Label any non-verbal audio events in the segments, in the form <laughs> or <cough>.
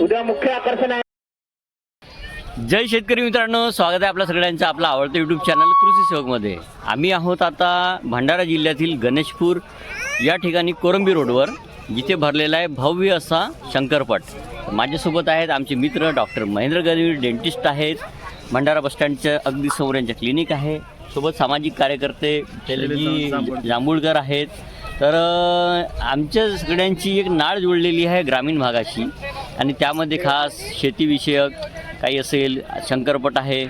उद्या मुख्य आकर्षण आहे. जय शेतकरी मित्रांनो स्वागत आहे आपल्या सगळ्यांचं आपलं आवडतं यूट्यूब चॅनल कृषी सेवकमध्ये आम्ही आहोत आता भंडारा जिल्ह्यातील गणेशपूर या ठिकाणी कोरंबी रोडवर जिथे भरलेला आहे भव्य असा शंकरपट. माझ्यासोबत आहेत आमचे मित्र डॉक्टर महेंद्र गणवीर डेंटिस्ट आहेत. भंडारा बसस्टँडच्या अगदी समोर यांचं क्लिनिक आहे. सोबत सामाजिक कार्यकर्ते शैलजी जांभूळकर. आहेत. तर आमच्या सगळ्यांची एक नाळ जुळलेली आहे ग्रामीण भागाशी. आणि त्यामध्ये खास शेतीविषयक काही असेल शंकरपट आहे.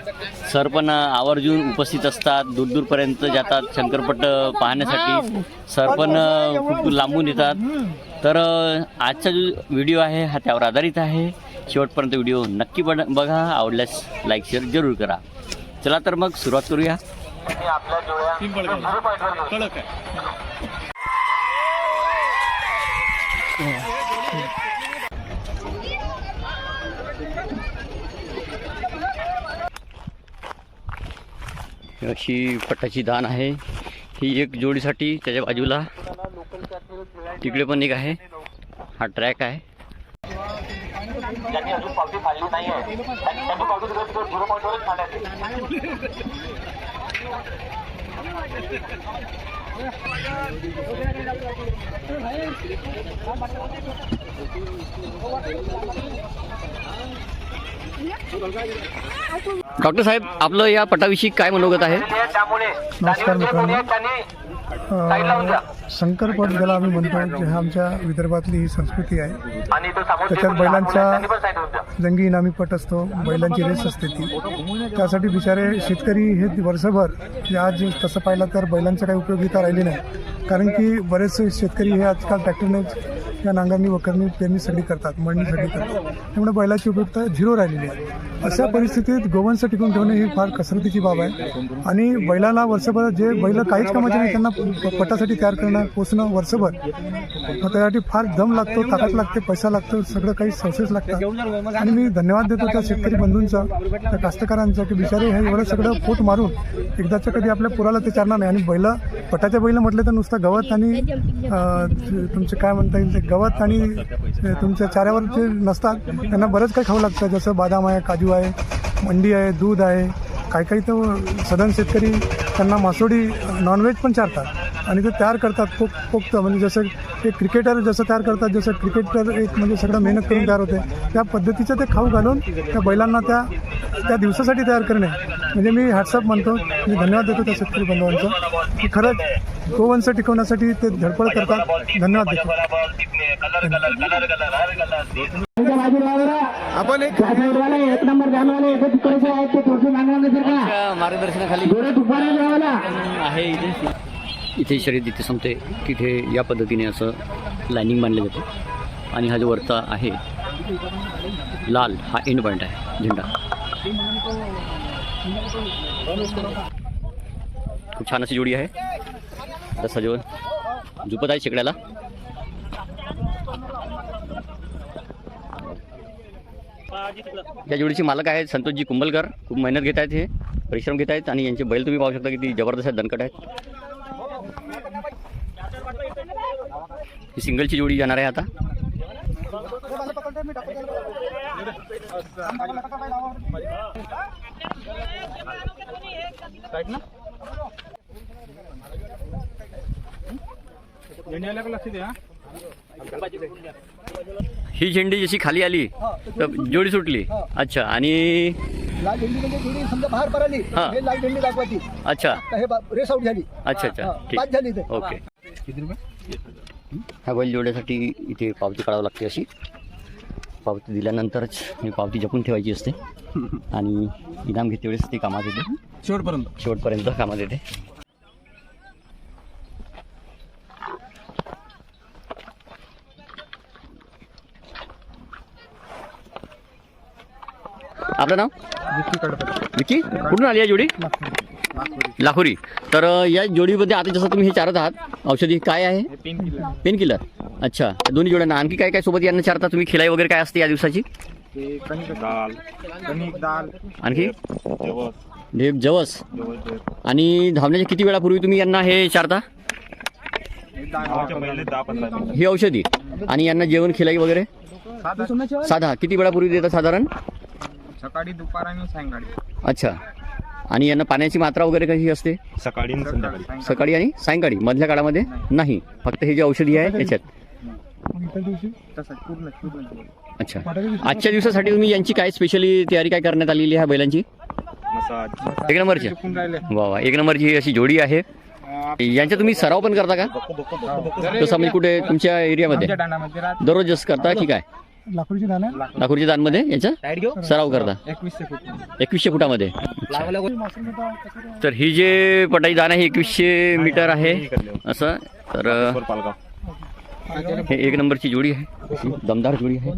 सर पण आवर्जून उपस्थित असतात दूरदूरपर्यंत जातात शंकरपट पाहण्यासाठी. सर पण खूप लांबून येतात. तर आजचा जो व्हिडिओ आहे हा त्यावर आधारित आहे. शेवटपर्यंत व्हिडिओ नक्की बड बघा. आवडल्यास लाईक शेअर जरूर करा. चला तर मग सुरुवात करूया. अशी पट्टाची दान आहे. ही एक जोडीसाठी त्याच्या बाजूला तिकडे पण एक आहे. हा ट्रॅक आहे. डॉक्टर साहेब आपलं या पटाविषयी काय मनोगत आहे? नमस्कार मित्रांनो. संकरपट ज्याला आम्ही म्हणतो की हा आमच्या विदर्भातली ही संस्कृती आहे. त्याच्यात बैलांचा- जंगी इनामी पट असतो बैलांची रेस असते ती. त्यासाठी बिचारे शेतकरी हे वर्षभर आज तसं पाहिलं तर बैलांचा काही उपयोगिता राहिली नाही. कारण की बरेचसे शेतकरी हे आजकाल ट्रॅक्टरने या नांगरणी वखरणी पेरणी सगळी करतात मळणी सगळी करतात. त्यामुळे बैलाची उपयुक्तता झिरो राहिलेली आहे. अशा परिस्थितीत गोवंश टिकून ठेवणे ही फार कसरतीची बाब आहे. आणि बैलाला वर्षभर जे बैल काहीच कामाचे नाही त्यांना प- पटासाठी तयार करणं पोचणं वर्षभर. त्यासाठी फार दम लागतो ताकद लागते पैसा लागतो सगळं काही सोर्सेस लागतात. आणि मी धन्यवाद देतो त्या शेतकरी बंधूंचा त्या कास्तकारांचा की बिचारे हे एवढं सगळं पोट मारून एकदाच्या कधी आपल्या पुराला ते चालणार नाही. आणि बैल पटाच्या बैल म्हटलं तर नुसतं गवत आणि तुमचे काय म्हणता येईल ते गवत आणि तुमच्या चाऱ्यावर जे नसतात. त्यांना बरंच काही खाऊ लागतं. जसं बदाम आहे काजू आहे मंडी आहे दूध आहे. काही काही तर सदन शेतकरी त्यांना मासोडी नॉनव्हेज पण चारतात. आणि ते तयार करतात पोक पोखतं म्हणजे जसं ते क्रिकेटर जसं तयार करतात जसं क्रिकेटर एक म्हणजे सगळं मेहनत करून तयार होते. त्या पद्धतीचं ते खाऊ घालून त्या बैलांना त्या त्या दिवसासाठी तयार करणे. म्हणजे मी हॅट्सअप म्हणतो. मी धन्यवाद देतो त्या शेतकरी बांधवांचं की खरंच गोवंश टिकवण्यासाठी ते धडपड करतात. धन्यवाद आपण एक एक नंबर मार्गदर्शनाखाली आहे इथे. इथे शर्यत इथे संपते तिथे या पद्धतीने असं लाईनिंग बांधलं जातं. आणि हा जो वरचा आहे लाल हा एंड पॉईंट आहे झेंडा. खूप छान अशी जोडी आहे. आता सजवून झुपत आहे शेकड्याला. या जोडीचे मालक आहेत संतोषजी कुंभलकर. खूप मेहनत घेत आहेत हे परिश्रम घेत आहेत आणि यांचे बैल तुम्ही पाहू शकता किती जबरदस्त आहेत दणकट आहेत. ही सिंगलची जोडी जाणार आहे आता. ही? झेंडी जशी खाली आली तर जोडी सुटली. अच्छा आणि लाल झेंडी म्हणजे थोडी समजा बाहेर पडली हा. हे लाल झेंडी दाखवायची. अच्छा. हे बा- रेस आउट झाली. अच्छा अच्छा. हा, ठीक. झाली ते ओके. ह्या बैल जोड्यासाठी इथे पावती काढावी लागते अशी. पावती दिल्यानंतरच ही पावती जपून ठेवायची असते. <laughs> आणि इनाम घेते वेळेस ती कामात येते. शेवटपर्यंत. शेवटपर्यंत कामात येते. आपलं नाव? विकी. कुठून आली या जोडी? लाखोरी. तर या जोडीमध्ये आता जसं तुम्ही हे चारत आहात औषधी काय आहे? पेन किलर अच्छा. दोन्ही जोड्यांना आणखी काय काय सोबत यांना चारता? तुम्ही खिलाई वगैरे काय असते या दिवसाची? आणखी? जवस. आणि धावण्याच्या किती वेळापूर्वी तुम्ही यांना हे चारता? ही औषधी. आणि यांना जेवण खिलाई वगैरे? साधा. साधा. किती वेळापूर्वी देतात साधारण? सकाळी दुपार आणि सायंकाळी. अच्छा. आणि यांना पाण्याची मात्रा वगैरे कशी असते? सकाळी आणि संध्याकाळी. सकाळी आणि सायंकाळी मधल्या काळामध्ये? नाही. फक्त हे जे औषधी आहे त्याच्यात पूर्ण अच्छा. आजच्या दिवसासाठी तुम्ही यांची काय स्पेशली तयारी काय करण्यात आलेली आहे बैलांची? मसाज. एक नंबरची. चुकून राहिले. वा वा. एक नंबरची ही अशी जोडी आहे. यांच्या तुम्ही सराव पण करता का? तसं म्हणजे कुठे तुमच्या एरियामध्ये? आमच्या राहत. दररोजच करता की काय? लाकडीची दाणं नागपूरच्या दानमध्ये याचा? सराव करता. एकवीसशे फूट. एकवीसशे फुटामध्ये. तर ही जे पटाई दान आहे एकवीसशे मीटर आहे. असं. तर हे एक नंबरची जोडी आहे. दमदार जोडी आहे.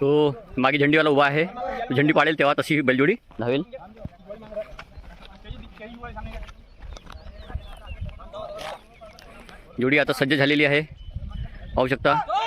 तो मागे झेंडीवाला उभा आहे. झेंडी पाडेल तेव्हा तशी बैलजोडी धावेल. जोडी आता सज्ज झालेली आहे. पाहू शकता.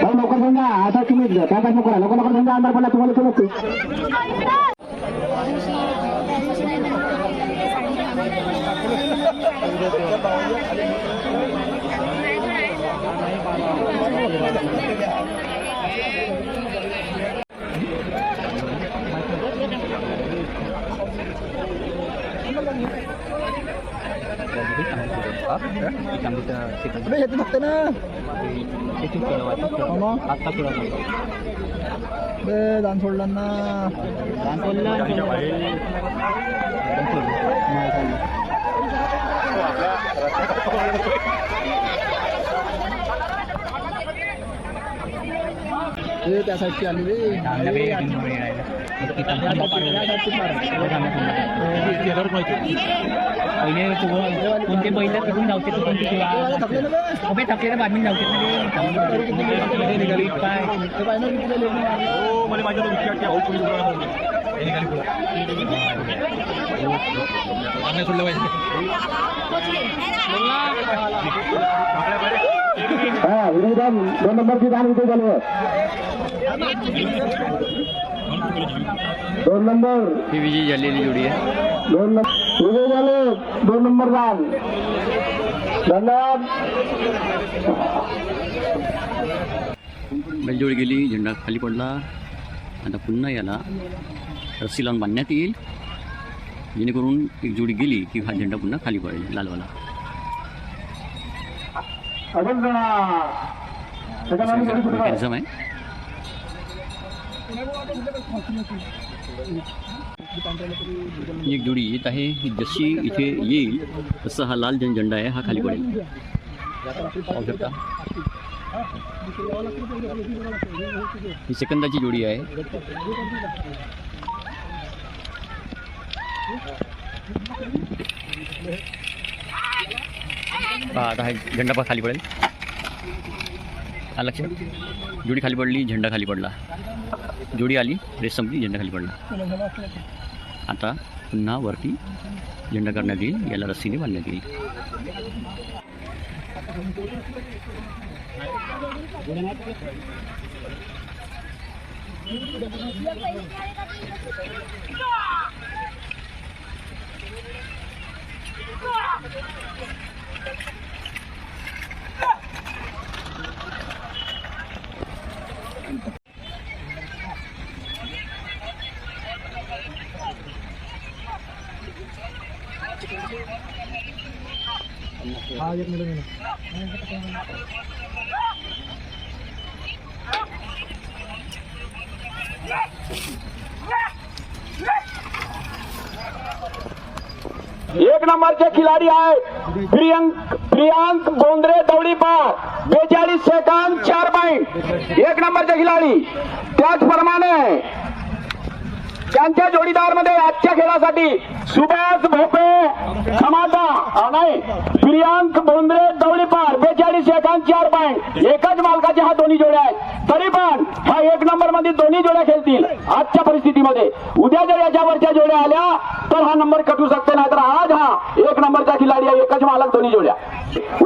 भाऊ लवकर समजा आता तुम्ही काय काय करा लवकर लवकर समजा अंधार पडला तुम्हाला समजते अबे येते फक्त ना हो मग. बे दान सोडला ना ए, त्या साईडची आली रे या साईडची- या साईडची मार. कोणते बैल तिकडून धावते तर कोणते ए, वाला थकले ना बे. उभे थकले तर बातमी धावते ना ते. काय ए, बाई, ना किती लेट मारलं. हा विजय दान दोन नंबरची दान विजय झाले दोन नंबर. ही विजयी झालेली जोडी आहे. दोन नंबर. विजय झाले. दोन नंबर दान धन्यवाद. बैलजोडी गेली झेंडा खाली पडला. आता पुन्हा याला रस्सी लावून बांधण्यात येईल. जेणेकरून एक जोडी गेली की हा झेंडा पुन्हा खाली पडेल लालवाला. आहे. एक जोडी येत आहे. जशी इथे येईल तसा हा लाल झें- झेंडा आहे हा खाली पडेल. पाहू शकता. ही सेकंदाची जोडी आहे. आता हा झेंडा खाली पडेल. हा लक्ष जोडी खाली पडली झेंडा खाली पडला. जोडी आली रेस संपली झेंडा खाली पडला. आता पुन्हा वरती झेंडा करण्यात येईल याला रस्सीने बांधण्यात येईल. एक नंबरचे खिलाडी आहे प्रियंक प्रियांक गोंद्रे दौडीपार. बेचाळीस सेकंद चार पॉईंट एक नंबरचे खिलाडी. त्याचप्रमाणे त्यांच्या जोडीदारमध्ये आजच्या खेळासाठी सुभाष भोपे समाजा नाही. प्रियांक बोंद्रे दौडीपार बेचाळीस एकांत चार पॉईंट एकाच मालकाचे हा दोन्ही जोड्या आहेत. तरी पण हा एक नंबरमध्ये दोन्ही जोड्या खेळतील आजच्या परिस्थितीमध्ये. उद्या जर याच्यावरच्या जोड्या आल्या तर हा नंबर कटू शकते नाही तर आज हा एक नंबरचा खिलाडी आहे एकच मालक दोन्ही जोड्या.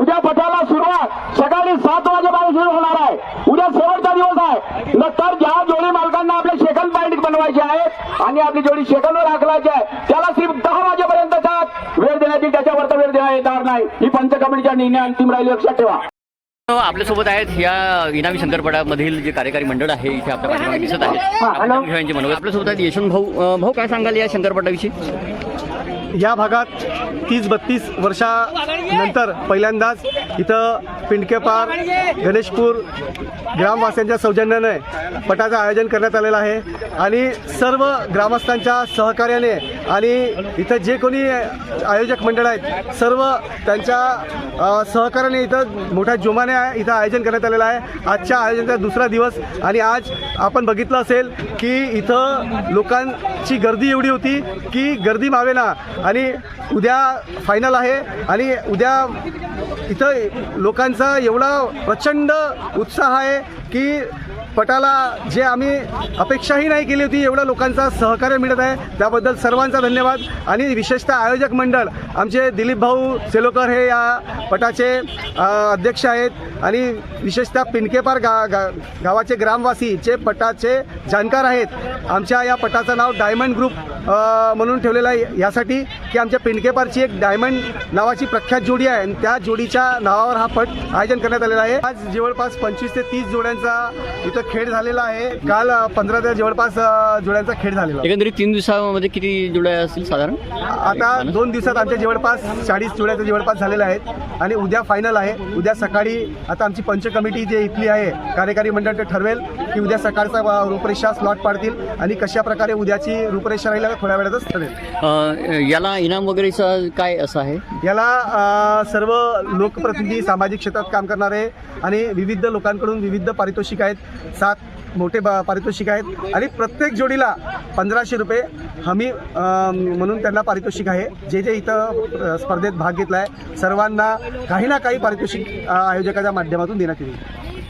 उद्या पटाला सुरुवात. सकाळी सात वाजेपासून सुरू होणार आहे. उद्या शेवटचा दिवस आहे. नंतर ज्या जोडी मालकांना आपले सेकंड पॉईंट बनवायचे आहेत आणि आपली जोडी सेकंदवर हाकलायची आहे त्याला सिर्फ दहा वाजेपर्यंतचा नाही. ही पंच कमिटीचा निर्णय अंतिम राहील लक्षात ठेवा. आपल्यासोबत आहेत या इनामी शंकरपटामधील जे कार्यकारी मंडळ आहे इथे आपल्या पाठीमागे दिसत मनोगत. आपल्यासोबत आहेत यशवंत भाऊ. भाऊ काय सांगाल या शंकरपटाविषयी या भागात तीस बत्तीस वर्षानंतर पहिल्यांदाच इथं पिंडकेपार गणेशपूर ग्रामवासियांच्या सौजन्याने पटाचं आयोजन करण्यात आलेलं आहे. आणि सर्व ग्रामस्थांच्या सहकार्याने आणि इथं जे कोणी आयोजक मंडळ आहेत सर्व त्यांच्या सहकार्याने इथं मोठ्या जोमाने इथं आयोजन करण्यात आलेलं आहे. आजच्या आयोजनाचा दुसरा दिवस आणि आज आपण बघितलं असेल की इथं लोकांची गर्दी एवढी होती की गर्दी मावेना. आणि उद्या फायनल आहे आणि उद्या इथं लोकांचा एवढा प्रचंड उत्साह आहे की पटाला जे आम्ही अपेक्षाही नाही केली होती एवढं लोकांचा सहकार्य मिळत आहे. त्याबद्दल सर्वांचा धन्यवाद. आणि विशेषतः आयोजक मंडळ आमचे दिलीप भाऊ सेलोकर हे या पटाचे अध्यक्ष आहेत. आणि विशेषतः पिनकेपार गा गा गावाचे ग्रामवासी जे पटाचे जाणकार आहेत आमच्या या पटाचं नाव डायमंड ग्रुप म्हणून ठेवलेलं आहे. यासाठी की आमच्या पिंडकेपारची एक डायमंड नावाची प्रख्यात जोडी आहे. आणि त्या जोडीच्या नावावर हा पट आयोजन करण्यात आलेला आहे. आज जवळपास पंचवीस ते तीस जोड्यांचा इथं खेळ झालेला आहे. काल पंधरा ते जवळपास अ, जोड्यांचा खेळ झालेला आहे. एकंदरीत तीन दिवसामध्ये किती जोड्या असतील साधारण? आता दोन दिवसात आमच्या जवळपास चाळीस जोड्याचे जवळपास झालेले आहेत आणि उद्या फायनल आहे. उद्या सकाळी आता आमची पंच कमिटी जे इथली आहे कार्यकारी मंडळ ते ठरवेल. की उद्या सकाळचा रूपरेषा स्लॉट पाडतील आणि कशा प्रकारे उद्याची रूपरेषा राहील थोड्या वेळातच ठरेल याला इनाम वगैरेचं काय असं आहे? याला सर्व लोकप्रतिनिधी सामाजिक क्षेत्रात काम करणारे आणि विविध लोकांकडून विविध पारितोषिक आहेत. सात मोठे पारितोषिक आहेत. आणि प्रत्येक जोडीला पंधराशे रुपये हमी म्हणून त्यांना पारितोषिक आहे. जे जे इथं स्पर्धेत भाग घेतला आहे सर्वांना काही ना काही पारितोषिक आयोजकाच्या माध्यमातून देण्यात येईल.